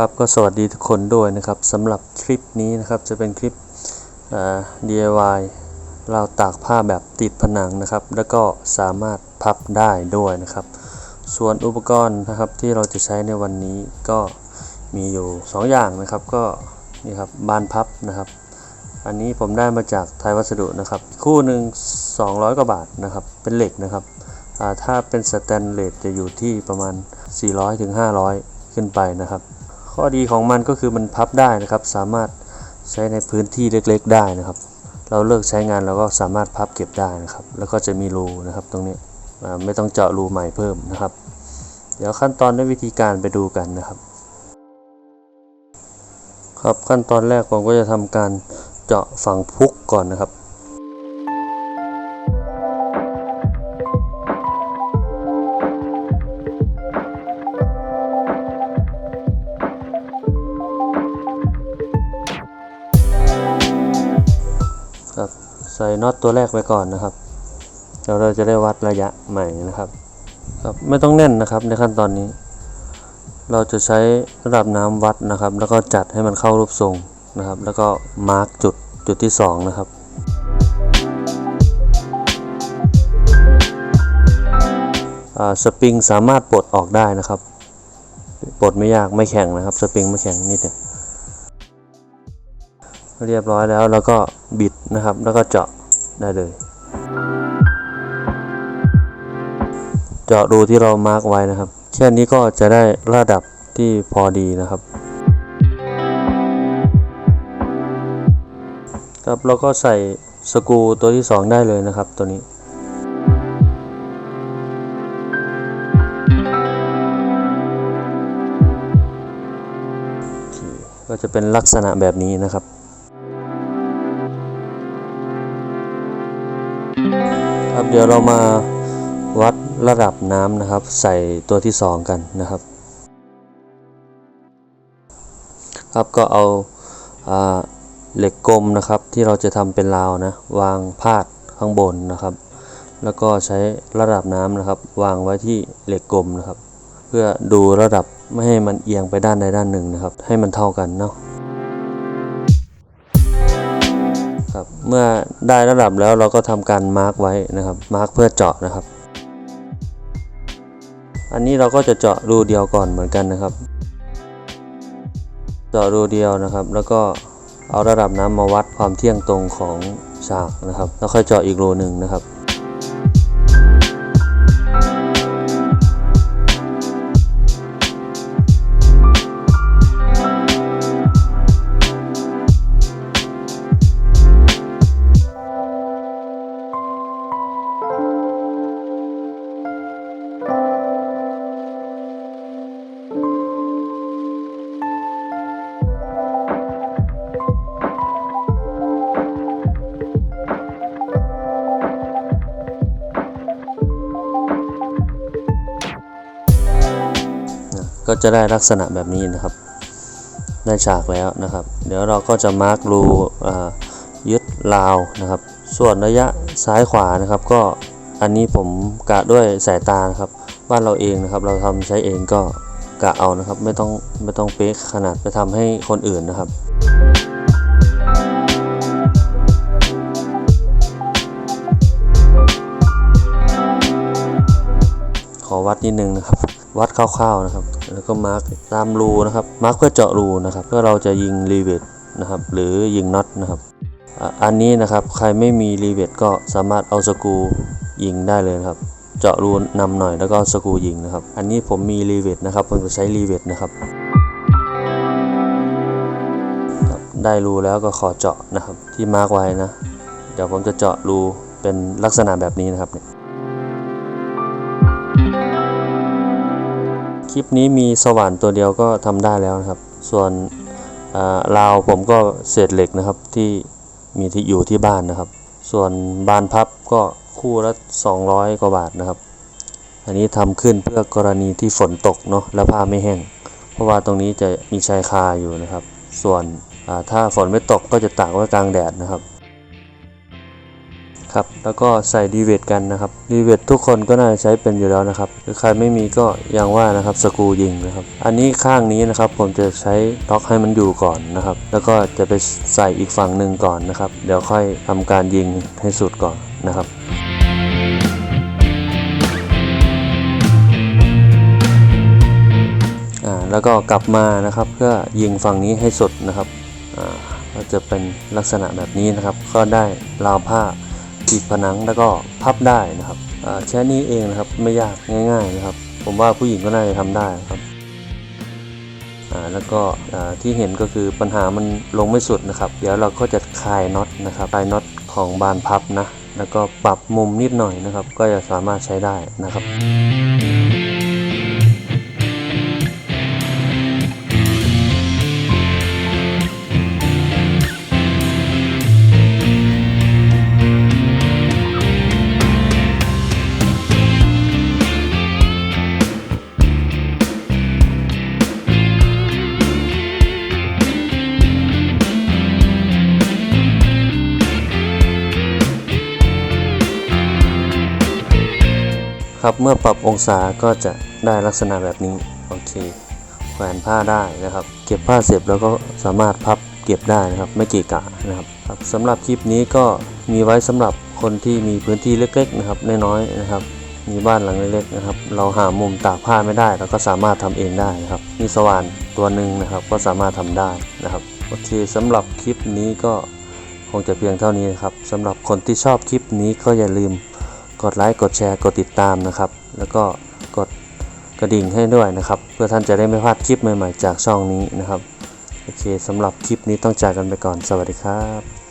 ครับก็สวัสดีทุกคนด้วยนะครับสำหรับคลิปนี้นะครับจะเป็นคลิป DIY ราตากผ้าแบบติดผนังนะครับ แล้วก็สามารถพับได้ด้วยนะครับ ส่วนอุปกรณ์นะครับที่เราจะใช้ในวันนี้ก็มีอยู่ 2 อย่างนะครับ ก็นี่ครับบานพับนะครับ อันนี้ผมได้มาจากไทยวัสดุนะครับ คู่หนึ่ง200 กว่าบาทนะครับ เป็นเหล็กนะครับถ้าเป็นสแตนเลสจะอยู่ที่ประมาณ 400ถึง500 ขึ้นไปนะครับ ข้อดีของมันก็คือมันพับได้นะครับ สามารถใช้ในพื้นที่เล็กๆ ได้นะครับ เราเลิกใช้งานเราก็สามารถพับเก็บได้นะครับ แล้วก็จะมีรูนะครับตรงนี้ไม่ต้องเจาะรูใหม่เพิ่มนะครับ เดี๋ยวขั้นตอนและวิธีการไปดูกันนะครับ ครับขั้นตอนแรกผมก็จะทำการเจาะฝั่งพุกก่อนนะครับ ใส่น็อตตัวแรกไปก่อนนะครับเดี๋ยวเราจะได้วัดระยะใหม่นะครับครับ ไม่ต้องแน่นนะครับในขั้นตอนนี้ เราจะใช้ระดับน้ำวัดนะครับ แล้วก็จัดให้มันเข้ารูปทรงนะครับ แล้วก็มาร์กจุดจุดที่สองนะครับอ่าสปริงสามารถปลดออกได้นะครับ ปลดไม่ยากไม่แข็งนะครับ สปริงไม่แข็งนิดเดียว เรียบร้อยแล้วแล้วก็บิดนะครับ แล้วก็เจาะได้เลย เจาะรูที่เรามาร์กไว้นะครับแค่นี้ก็จะได้ระดับที่พอดีนะครับ ครับเราก็ใส่สกรูตัวที่ 2 ได้เลยนะครับตัวนี้ก็จะเป็นลักษณะแบบนี้นะครับ ครับเดี๋ยวเรามาวัดระดับน้ำนะครับ ใส่ตัวที่ 2 กันนะครับ ครับก็เอาอาเหล็กกลมนะครับ ที่เราจะทำเป็นราวนะวางพาดข้างบนนะครับ แล้วก็ใช้ระดับน้ำนะครับ วางไว้ที่เหล็กกลมนะครับ เพื่อดูระดับไม่ให้มันเอียงไปด้านใดด้านหนึ่งนะครับ ให้มันเท่ากันเนาะ ครับ เมื่อได้ระดับแล้วเราก็ทำการมาร์กไว้นะครับมาร์กเพื่อเจาะนะครับ อันนี้เราก็จะเจาะรูเดียวก่อนเหมือนกันนะครับ เจาะรูเดียวนะครับ แล้วก็เอาระดับน้ำมาวัดความเที่ยงตรงของฉากนะครับ แล้วค่อยเจาะอีกรูหนึ่งนะครับ ก็จะได้ลักษณะแบบนี้นะครับ ได้ฉากแล้วนะครับ เดี๋ยวเราก็จะมาร์กรูยึดราวนะครับ ส่วนระยะซ้ายขวานะครับ ก็อันนี้ผมกะด้วยสายตานะครับ บ้านเราเองนะครับ เราทำใช้เองก็กะเอานะครับ ไม่ต้องไม่ต้องเป๊ะขนาดไปทำให้คนอื่นนะครับขอวัดนิดนึงนะครับวัดคร่าวๆนะครับ แล้วก็มาร์กตามรูนะครับ มาร์กเพื่อเจาะรูนะครับ เพื่อเราจะยิงรีเวทนะครับ หรือยิงน็อตนะครับ อันนี้นะครับ ใครไม่มีรีเวทก็สามารถเอาสกูยิงได้เลยครับ เจาะรูนำหน่อยแล้วก็สกูยิงนะครับ อันนี้ผมมีรีเวทนะครับ ผมจะใช้รีเวทนะครับครับ ได้รูแล้วก็ขอเจาะนะครับ ที่มาร์กไว้นะ เดี๋ยวผมจะเจาะรูเป็นลักษณะแบบนี้นะครับเนี่ย ลิปนี้มีสว่านตัวเดียวก็ทำได้แล้วนะครับ ส่วนราวผมก็เศษเหล็กนะครับที่มีที่อยู่ที่บ้านนะครับ ส่วนบานพับก็คู่ละ 200 กว่าบาทนะครับ อันนี้ทำขึ้นเพื่อกรณีที่ฝนตกเนาะแล้วผ้าไม่แห้ง เพราะว่าตรงนี้จะมีชายคาอยู่นะครับ ส่วนถ้าฝนไม่ตกก็จะตากไว้กลางแดดนะครับ ครับแล้วก็ใส่ดีเวทกันนะครับดีเวททุกคนก็น่าจะใช้เป็นอยู่แล้วนะครับหรือใครไม่มีก็อย่างว่านะครับสกูยิงนะครับ อันนี้ข้างนี้นะครับผมจะใช้ล็อกให้มันอยู่ก่อนนะครับ แล้วก็จะไปใส่อีกฝั่งหนึ่งก่อนนะครับ เดี๋ยวค่อยทำการยิงให้สุดก่อนนะครับอ่าแล้วก็กลับมานะครับเพื่อยิงฝั่งนี้ให้สุดนะครับอ่าก็จะเป็นลักษณะแบบนี้นะครับ ก็ได้ราวผ้า ปิดผนังแล้วก็พับได้นะครับแค่นี้เองนะครับไม่ยากง่าย ๆนะครับ ผมว่าผู้หญิงก็น่าจะทำได้ครับแล้วก็ที่เห็นก็คือปัญหามันลงไม่สุดนะครับ เดี๋ยวเราก็จะคลายน็อตนะครับคลายน็อตของบานพับนะ แล้วก็ปรับมุมนิดหน่อยนะครับ ก็จะสามารถใช้ได้นะครับ ครับ เมื่อปรับองศาก็จะได้ลักษณะแบบนี้ โอเค แขวนผ้าได้นะครับ เก็บผ้าเสร็จแล้วก็สามารถพับเก็บได้นะครับ ไม่เกะกะนะครับครับสำหรับคลิปนี้ก็มีไว้สำหรับคนที่มีพื้นที่เล็กๆนะครับน้อยๆนะครับ มีบ้านหลังเล็กๆนะครับ เราหามุมตากผ้าไม่ได้เราก็สามารถทำเองได้นะครับ มีสว่านตัวหนึ่งนะครับ ก็สามารถทำได้นะครับ โอเคสำหรับคลิปนี้ก็คงจะเพียงเท่านี้นะครับสำหรับคนที่ชอบคลิปนี้ก็อย่าลืม กดไลค์กดแชร์กดติดตามนะครับ แล้วก็กดกระดิ่งให้ด้วยนะครับ เพื่อท่านจะได้ไม่พลาดคลิปใหม่ๆ จากช่องนี้นะครับ โอเคสำหรับคลิปนี้ต้องจากกันไปก่อนสวัสดีครับ